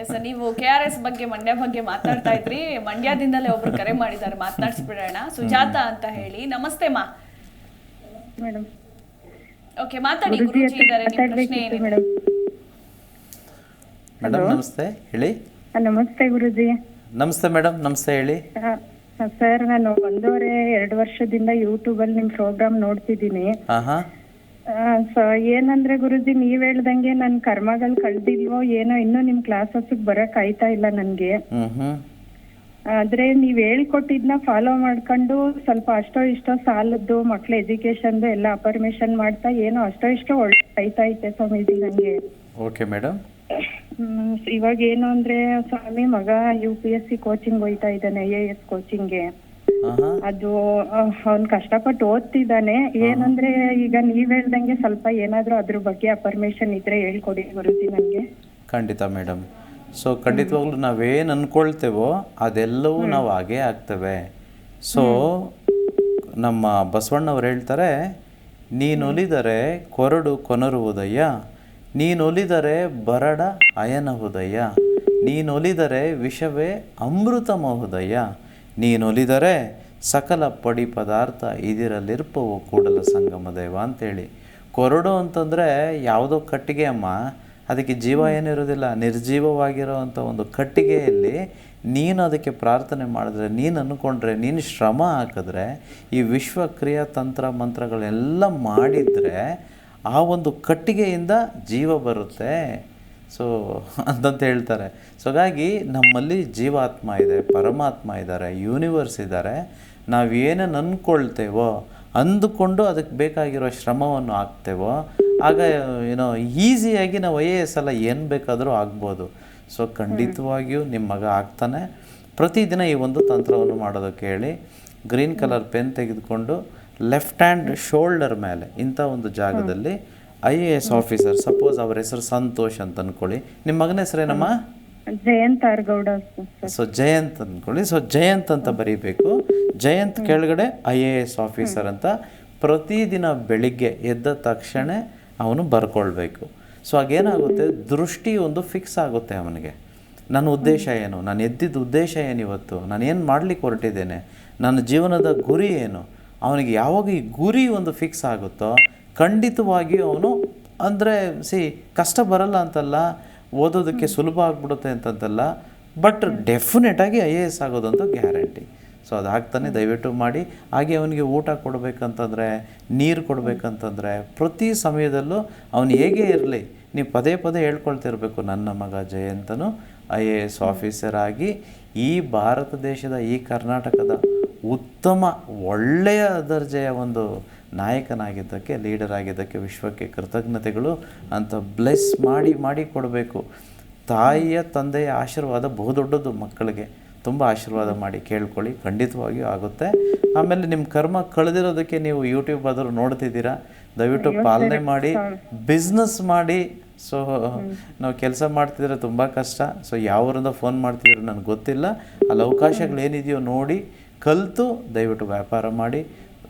S ನೀವು K R S ಬಗ್ಗೆ ಮಂಡ್ಯ ಬಗ್ಗೆ ಮಾತಾಡ್ತಾ ಇದ್ರಿ. ಮಂಡ್ಯದಿಂದಲೇ ಒಬ್ರು ಕರೆ ಮಾಡಿದ್ದಾರೆ. ಮಾತನಾಡಿಸ್ಬಿಡೋಣ ಸುಜಾತ ಅಂತ ಹೇಳಿ. ನಮಸ್ತೆ ಮಾ. ಮೇಡಮ್. ಓಕೆ ಮಾತಾಡಿ ಗುರುಜಿ ಇದ್ದಾರೆ. ನಿಮ್ಮ ಪ್ರಶ್ನೆ ಮಾತಾಡ್ಬೇಕಿತ್ತು ಏನಿದೆ? ಮೇಡಮ್. ನಮಸ್ತೆ. ಹೇಳಿ. ನಮಸ್ತೆ ಗುರುಜಿ. ನಮಸ್ತೆ ಮೇಡಮ್. ನಮಸ್ತೆ ಹೇಳಿ. ಸರ್ ನಾನು ಒಂದೂವರೆ ಎರಡು ವರ್ಷದಿಂದ ಯೂಟ್ಯೂಬ್ ಅಲ್ಲಿ ನಿಮ್ ಪ್ರೋಗ್ರಾಮ್ ನೋಡ್ತಿದ್ದೀನಿ. ಸೊ ಏನಂದ್ರೆ ಗುರುಜಿ ನೀವ್ ಹೇಳ್ದಂಗೆ ನನ್ ಕರ್ಮಗಳು ಕಳ್ದಿಲ್ವೋ ಏನೋ ಇನ್ನೂ ನಿಮ್ ಕ್ಲಾಸಸ್ ಬರಕ್ ಆಯ್ತಾ ಇಲ್ಲ ನನ್ಗೆ. ಆದ್ರೆ ನೀವ್ ಹೇಳ್ಕೊಟ್ಟಿದ್ನ ಫಾಲೋ ಮಾಡ್ಕೊಂಡು ಸ್ವಲ್ಪ ಅಷ್ಟೋ ಇಷ್ಟೋ ಸಾಲದ್ದು ಮಕ್ಳ ಎಜುಕೇಶನ್ದು ಎಲ್ಲ ಅಪರ್ಮೇಷನ್ ಮಾಡ್ತಾ ಏನೋ ಅಷ್ಟೋ ಇಷ್ಟೋ ಒಳ್ಳೆ ಆಯ್ತಾ ಐತೆ ಸ್ವಾಮೀಜಿ ನನ್ಗೆ ಓಕೆ ಮೇಡಮ್ ಇವಾಗ ಏನು ಅಂದ್ರೆ ಸ್ವಾಮಿ ಮಗ U P S C coaching ಹೋಯ್ತಾ ಇದ್ದಾನೆ ಐ ಎ ಎಸ್ ಕೋಚಿಂಗ್ಗೆ ಅದು ಅವ್ನ್ ಕಷ್ಟಪಟ್ಟು ಓದ್ತಿದ್ದಾನೆ. ಏನಂದ್ರೆ ಈಗ ನೀವ್ ಹೇಳ್ದಂಗೆ ಸ್ವಲ್ಪ ಏನಾದ್ರೂ ಅದ್ರ ಬಗ್ಗೆ ಅಪರ್ಮಿಷನ್ ಇದ್ರೆ ಹೇಳ್ಕೊಡಿ ಗುರುಜಿ ನನಗೆ. ಖಂಡಿತ ಮೇಡಮ್. ಸೊ ಖಂಡಿತವಾಗ್ಲೂ ನಾವೇನು ಅನ್ಕೊಳ್ತೇವೋ ಅದೆಲ್ಲವೂ ನಾವು ಹಾಗೇ ಆಗ್ತೇವೆ. ಸೊ ನಮ್ಮ ಬಸವಣ್ಣವ್ರು ಹೇಳ್ತಾರೆ ನೀನೊಲಿದರೆ ಕೊರಡು ಕೊನರುವುದಯ್ಯ ನೀನೊಲಿದರೆ ಬರಡ ಅಯನಹುದಯ್ಯ ನೀನೊಲಿದರೆ ವಿಷವೇ ಅಮೃತ ಮಹುದಯ್ಯ ನೀನೊಲಿದರೆ ಸಕಲ ಪಡಿ ಪದಾರ್ಥ ಇದಿರಲಿರ್ಪವು ಕೂಡಲ ಸಂಗಮ ದೈವ ಅಂತೇಳಿ. ಕೊರಡು ಅಂತಂದರೆ ಯಾವುದೋ ಕಟ್ಟಿಗೆ ಅಮ್ಮ, ಅದಕ್ಕೆ ಜೀವ ಏನಿರೋದಿಲ್ಲ ನಿರ್ಜೀವವಾಗಿರೋವಂಥ ಒಂದು ಕಟ್ಟಿಗೆಯಲ್ಲಿ ನೀನು ಅದಕ್ಕೆ ಪ್ರಾರ್ಥನೆ ಮಾಡಿದ್ರೆ, ನೀನು ಅಂದ್ಕೊಂಡ್ರೆ ನೀನು ಶ್ರಮ ಹಾಕಿದ್ರೆ, ಈ ವಿಶ್ವ ಕ್ರಿಯಾ ತಂತ್ರ ಮಂತ್ರಗಳೆಲ್ಲ ಮಾಡಿದರೆ ಆ ಒಂದು ಕಟ್ಟಿಗೆಯಿಂದ ಜೀವ ಬರುತ್ತೆ. ಸೊ ಅಂತಂತ ಹೇಳ್ತಾರೆ. ಸೊ ಹಾಗಾಗಿ ನಮ್ಮಲ್ಲಿ ಜೀವಾತ್ಮ ಇದೆ, ಪರಮಾತ್ಮ ಇದ್ದಾರೆ ಯೂನಿವರ್ಸ್ ಇದ್ದಾರೆ. ನಾವು ಏನೇನು ಅಂದ್ಕೊಳ್ತೇವೋ ಅಂದುಕೊಂಡು ಅದಕ್ಕೆ ಬೇಕಾಗಿರೋ ಶ್ರಮವನ್ನು ಹಾಕ್ತೇವೋ, ಆಗ, ಏನೋ, ಈಸಿಯಾಗಿ ನಾವು ಐ ಎ ಎಸ್ ಎಲ್ಲ ಏನು ಬೇಕಾದರೂ ಆಗ್ಬೋದು. ಸೊ ಖಂಡಿತವಾಗಿಯೂ ನಿಮ್ಮ ಮಗ ಆಗ್ತಾನೆ. ಪ್ರತಿದಿನ ಈ ಒಂದು ತಂತ್ರವನ್ನು ಮಾಡೋದಕ್ಕೆ ಹೇಳಿ, ಗ್ರೀನ್ ಕಲರ್ ಪೆನ್ ತೆಗೆದುಕೊಂಡು, ಲೆಫ್ಟ್ ಹ್ಯಾಂಡ್ ಶೋಲ್ಡರ್ ಮೇಲೆ, ಇಂಥ ಒಂದು ಜಾಗದಲ್ಲಿ I A S officer suppose ಅವ್ರ ಹೆಸರು ಸಂತೋಷ್ ಅಂತ ಅನ್ಕೊಳ್ಳಿ. ನಿಮ್ಮ ಮಗನ ಹೆಸರೇನಮ್ಮ ಜಯಂತ್ ಆರ್ಗೌಡ ಸರ್. ಸೊ ಜಯಂತ್ ಅಂದ್ಕೊಳ್ಳಿ ಸೊ ಜಯಂತ್ ಅಂತ ಬರೀಬೇಕು. ಜಯಂತ್ ಕೆಳಗಡೆ ಐ ಎ ಎಸ್ ಆಫೀಸರ್ ಅಂತ ಪ್ರತಿದಿನ ಬೆಳಿಗ್ಗೆ ಎದ್ದ ತಕ್ಷಣ ಅವನು ಬರ್ಕೊಳ್ಬೇಕು. ಸೊ ಆಗೇನಾಗುತ್ತೆ? ದೃಷ್ಟಿ ಒಂದು ಫಿಕ್ಸ್ ಆಗುತ್ತೆ ಅವನಿಗೆ. ನನ್ನ ಉದ್ದೇಶ ಏನು? ನಾನು ಎದ್ದಿದ್ದ ಉದ್ದೇಶ ಏನು ಇವತ್ತು? ನಾನು ಏನು ಮಾಡ್ಲಿಕ್ಕೆ ಹೊರಟಿದ್ದೇನೆ? ನನ್ನ ಜೀವನದ ಗುರಿ ಏನು? ಅವನಿಗೆ ಯಾವಾಗ ಈ ಗುರಿ ಒಂದು ಫಿಕ್ಸ್ ಆಗುತ್ತೋ ಖಂಡಿತವಾಗಿಯೂ ಅವನು ಅಂದರೆ ಸಿ ಕಷ್ಟ ಬರಲ್ಲ ಅಂತಲ್ಲ ಓದೋದಕ್ಕೆ ಸುಲಭ ಆಗ್ಬಿಡುತ್ತೆ ಅಂತಂತಲ್ಲ ಬಟ್ ಡೆಫಿನೆಟಾಗಿ ಐ ಎ ಎಸ್ ಆಗೋದಂತೂ ಗ್ಯಾರಂಟಿ ಸೊ ಅದಾಗ್ತಾನೆ ದಯವಿಟ್ಟು ಮಾಡಿ ಹಾಗೆ ಅವನಿಗೆ ಊಟ ಕೊಡಬೇಕಂತಂದರೆ ನೀರು ಕೊಡಬೇಕಂತಂದರೆ ಪ್ರತಿ ಸಮಯದಲ್ಲೂ ಅವನು ಹೇಗೆ ಇರಲಿ ನೀವು ಪದೇ ಪದೇ ಹೇಳ್ಕೊಳ್ತಿರ್ಬೇಕು ನನ್ನ ಮಗ ಜಯಂತನು ಐ ಎ ಎಸ್ ಆಫೀಸರ್ ಆಗಿ ಈ ಭಾರತ ದೇಶದ ಈ ಕರ್ನಾಟಕದ ಉತ್ತಮ ಒಳ್ಳೆಯ ದರ್ಜೆಯ ಒಂದು ನಾಯಕನಾಗಿದ್ದಕ್ಕೆ ಲೀಡರ್ ಆಗಿದ್ದಕ್ಕೆ ವಿಶ್ವಕ್ಕೆ ಕೃತಜ್ಞತೆಗಳು ಅಂತ ಬ್ಲೆಸ್ ಮಾಡಿ ಮಾಡಿ ಕೊಡಬೇಕು. ತಾಯಿಯ ತಂದೆಯ ಆಶೀರ್ವಾದ ಬಹುದೊಡ್ಡದು ಮಕ್ಕಳಿಗೆ. ತುಂಬ ಆಶೀರ್ವಾದ ಮಾಡಿ ಕೇಳ್ಕೊಳ್ಳಿ ಖಂಡಿತವಾಗಿಯೂ ಆಗುತ್ತೆ. ಆಮೇಲೆ ನಿಮ್ಮ ಕರ್ಮ ಕಳೆದಿರೋದಕ್ಕೆ ನೀವು ಯೂಟ್ಯೂಬ್ ಆದರೂ ನೋಡ್ತಿದ್ದೀರಾ? ದಯವಿಟ್ಟು ಪಾಲನೆ ಮಾಡಿ ಬಿಸ್ನೆಸ್ ಮಾಡಿ. ಸೊ ನಾವು ಕೆಲಸ ಮಾಡ್ತಿದ್ರೆ ತುಂಬ ಕಷ್ಟ. ಸೊ ಯಾವರಿಂದ ಫೋನ್ ಮಾಡ್ತಿದ್ರೆ ನನಗೆ ಗೊತ್ತಿಲ್ಲ. ಅಲ್ಲಿ ಅವಕಾಶಗಳೇನಿದೆಯೋ ನೋಡಿ ಕಲಿತು ದಯವಿಟ್ಟು ವ್ಯಾಪಾರ ಮಾಡಿ.